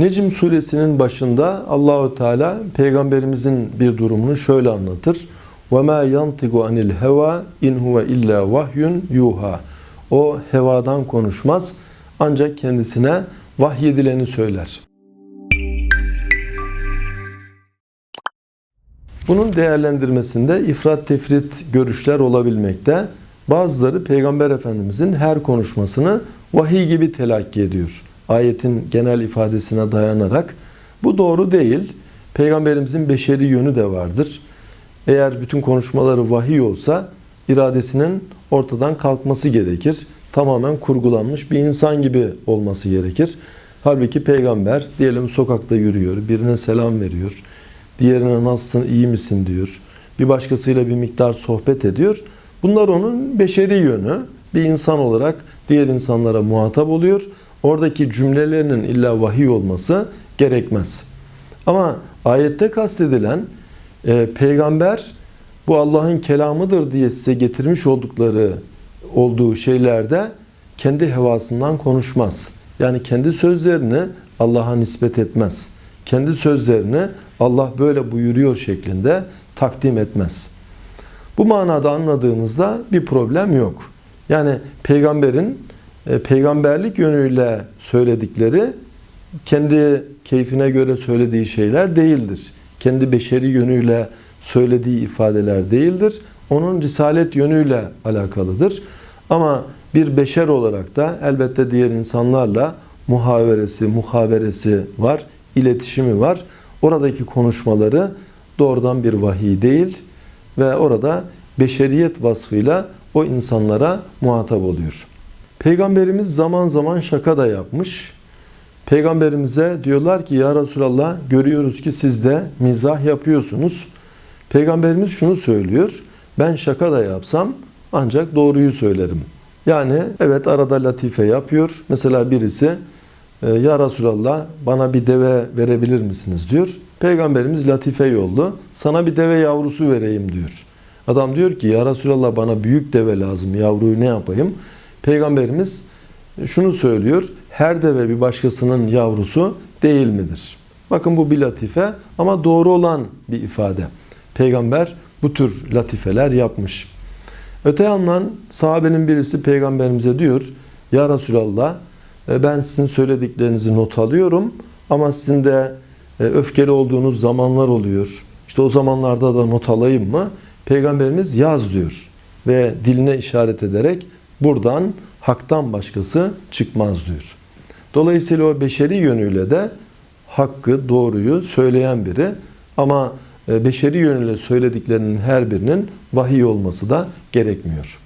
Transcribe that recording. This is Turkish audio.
Necm suresinin başında Allahu Teala peygamberimizin bir durumunu şöyle anlatır. Ve ma yantigu anil heva in huve illa vahyun yuha. O hevadan konuşmaz ancak kendisine vahyedileni söyler. Bunun değerlendirmesinde ifrat tefrit görüşler olabilmekte. Bazıları Peygamber Efendimizin her konuşmasını vahiy gibi telakki ediyor. Ayetin genel ifadesine dayanarak. Bu doğru değil. Peygamberimizin beşeri yönü de vardır. Eğer bütün konuşmaları vahiy olsa iradesinin ortadan kalkması gerekir. Tamamen kurgulanmış bir insan gibi olması gerekir. Halbuki peygamber diyelim sokakta yürüyor, birine selam veriyor, diğerine nasılsın, iyi misin diyor. Bir başkasıyla bir miktar sohbet ediyor. Bunlar onun beşeri yönü. Bir insan olarak diğer insanlara muhatap oluyor. Oradaki cümlelerinin illa vahiy olması gerekmez. Ama ayette kastedilen e, peygamber bu Allah'ın kelamıdır diye size getirmiş oldukları olduğu şeylerde kendi hevasından konuşmaz. Yani kendi sözlerini Allah'a nispet etmez. Kendi sözlerini Allah böyle buyuruyor şeklinde takdim etmez. Bu manada anladığımızda bir problem yok. Yani peygamberin e, peygamberlik yönüyle söyledikleri kendi keyfine göre söylediği şeyler değildir. Kendi beşeri yönüyle söylediği ifadeler değildir. Onun risalet yönüyle alakalıdır. Ama bir beşer olarak da elbette diğer insanlarla muhaveresi, muhaberesi var, iletişimi var. Oradaki konuşmaları doğrudan bir vahiy değil ve orada beşeriyet vasfıyla o insanlara muhatap oluyor. Peygamberimiz zaman zaman şaka da yapmış. Peygamberimize diyorlar ki ya Resulallah görüyoruz ki siz de mizah yapıyorsunuz. Peygamberimiz şunu söylüyor. Ben şaka da yapsam ancak doğruyu söylerim. Yani evet arada latife yapıyor. Mesela birisi e, ya Resulallah bana bir deve verebilir misiniz diyor. Peygamberimiz latife yollu. Sana bir deve yavrusu vereyim diyor. Adam diyor ki ya Resulallah bana büyük deve lazım. Yavruyu ne yapayım? Peygamberimiz şunu söylüyor. Her deve bir başkasının yavrusu değil midir? Bakın bu bir latife ama doğru olan bir ifade. Peygamber bu tür latifeler yapmış. Öte yandan sahabenin birisi peygamberimize diyor Ya Resulallah e, ben sizin söylediklerinizi not alıyorum ama sizin de e, öfkeli olduğunuz zamanlar oluyor. İşte o zamanlarda da not alayım mı? Peygamberimiz yaz diyor ve diline işaret ederek buradan haktan başkası çıkmaz diyor. Dolayısıyla o beşeri yönüyle de hakkı, doğruyu söyleyen biri ama beşeri yönüyle söylediklerinin her birinin vahiy olması da gerekmiyor.